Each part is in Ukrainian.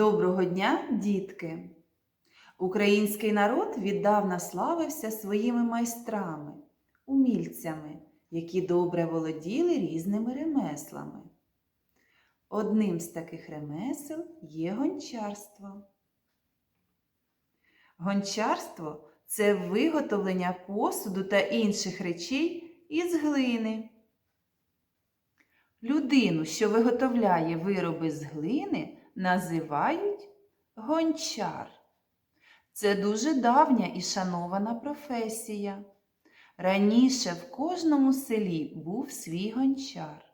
Доброго дня, дітки! Український народ віддавна славився своїми майстрами, умільцями, які добре володіли різними ремеслами. Одним з таких ремесел є гончарство. Гончарство це виготовлення посуду та інших речей із глини. Людину, що виготовляє вироби з глини, називають гончар. Це дуже давня і шанована професія. Раніше в кожному селі був свій гончар.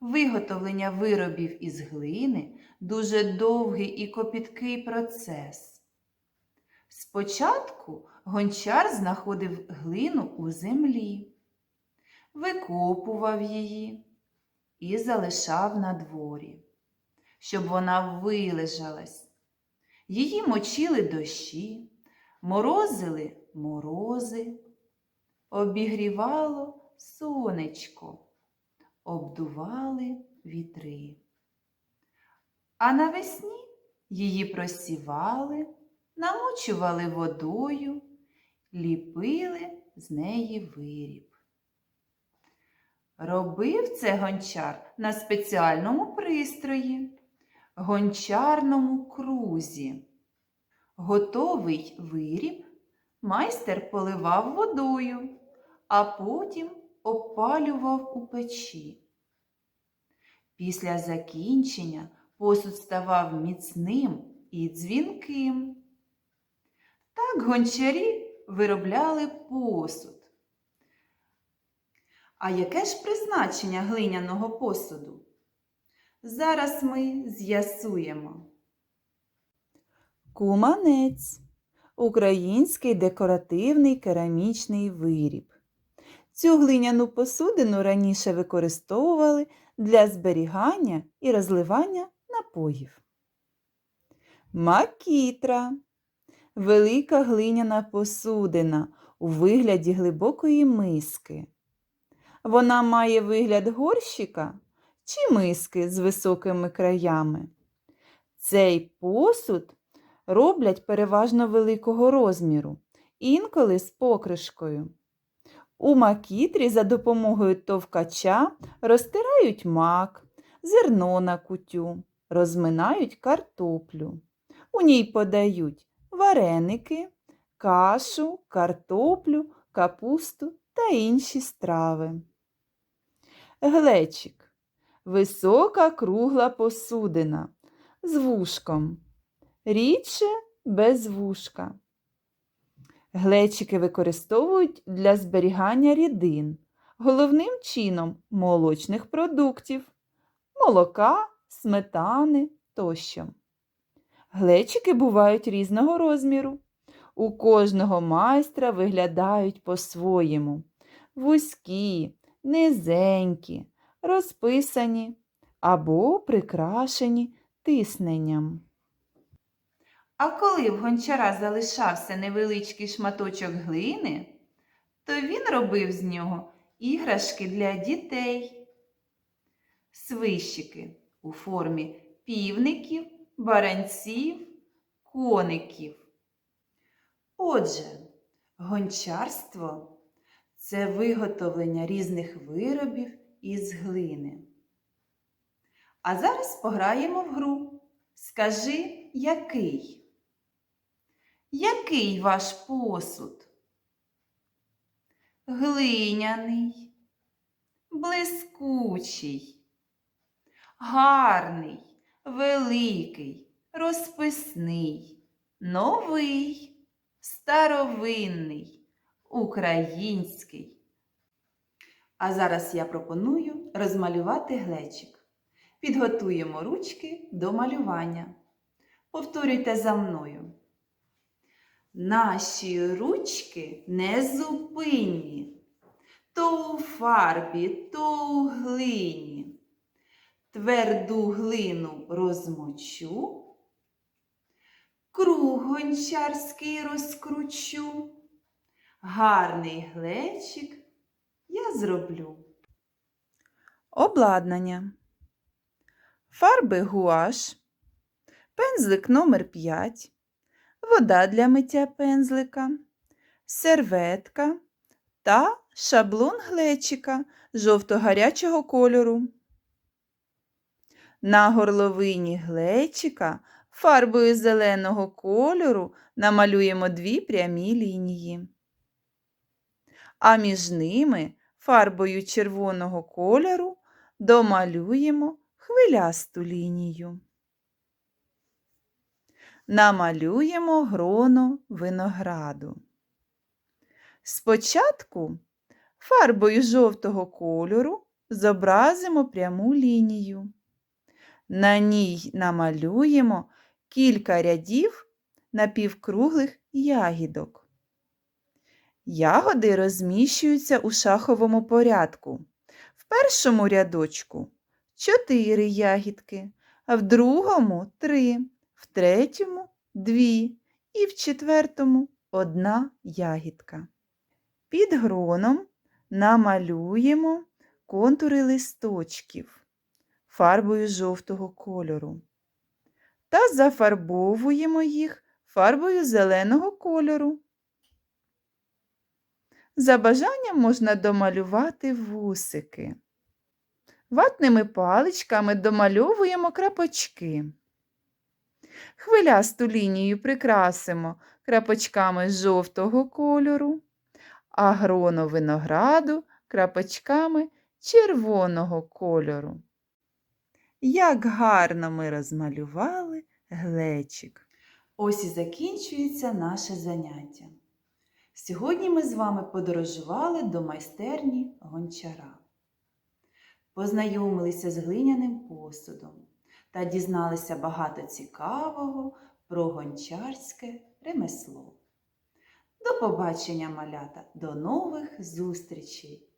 Виготовлення виробів із глини дуже довгий і копіткий процес. Спочатку гончар знаходив глину у землі, викопував її і залишав на дворі, щоб вона вилежалась. Її мочили дощі, морозили морози, обігрівало сонечко, обдували вітри. А навесні її просівали, намочували водою, ліпили з неї виріб. Робив це гончар на спеціальному пристрої, гончарному крузі. Готовий виріб майстер поливав водою, а потім опалював у печі. Після закінчення посуд ставав міцним і дзвінким. Так гончарі виробляли посуд. А яке ж призначення глиняного посуду? Зараз ми з'ясуємо. Куманець український декоративний керамічний виріб. Цю глиняну посудину раніше використовували для зберігання і розливання напоїв. Макітра велика глиняна посудина у вигляді глибокої миски. Вона має вигляд горщика чи миски з високими краями. Цей посуд роблять переважно великого розміру, інколи з покришкою. У макітрі за допомогою товкача розтирають мак, зерно на кутю, розминають картоплю. У ній подають вареники, кашу, картоплю, капусту та інші страви. Глечик висока кругла посудина з вушком, рідше без вушка. Глечики використовують для зберігання рідин, головним чином молочних продуктів, молока, сметани тощо. Глечики бувають різного розміру. У кожного майстра виглядають по-своєму. Вузькі, низенькі, розписані або прикрашені тисненням. А коли в гончара залишався невеличкий шматочок глини, то він робив з нього іграшки для дітей. Свищики у формі півників, баранців, коників. Отже, гончарство це виготовлення різних виробів із глини. А зараз пограємо в гру. Скажи, який? Який ваш посуд? Глиняний, блискучий, гарний, великий, розписний, новий, старовинний, український. А зараз я пропоную розмалювати глечик. Підготуємо ручки до малювання. Повторюйте за мною. Наші ручки незупинні. То у фарбі, то у глині. Тверду глину розмочу, круг гончарський розкручу, гарний глечик я зроблю. Обладнання. Фарби гуаш, пензлик номер 5, вода для миття пензлика, серветка та шаблон глечика жовто-гарячого кольору. На горловині глечика фарбою зеленого кольору намалюємо дві прямі лінії. А між ними фарбою червоного кольору домалюємо хвилясту лінію. Намалюємо гроно винограду. Спочатку фарбою жовтого кольору зобразимо пряму лінію. На ній намалюємо кілька рядів напівкруглих ягідок. Ягоди розміщуються у шаховому порядку. В першому рядочку 4 ягідки, а в другому 3, в третьому 2 і в четвертому одна ягідка. Під гроном намалюємо контури листочків фарбою жовтого кольору та зафарбовуємо їх фарбою зеленого кольору. За бажанням можна домалювати вусики. Ватними паличками домальовуємо крапочки. Хвилясту лінію прикрасимо крапочками жовтого кольору, а гроно винограду крапочками червоного кольору. Як гарно ми розмалювали глечик. Ось і закінчується наше заняття. Сьогодні ми з вами подорожували до майстерні гончара. Познайомилися з глиняним посудом та дізналися багато цікавого про гончарське ремесло. До побачення, малята, до нових зустрічей!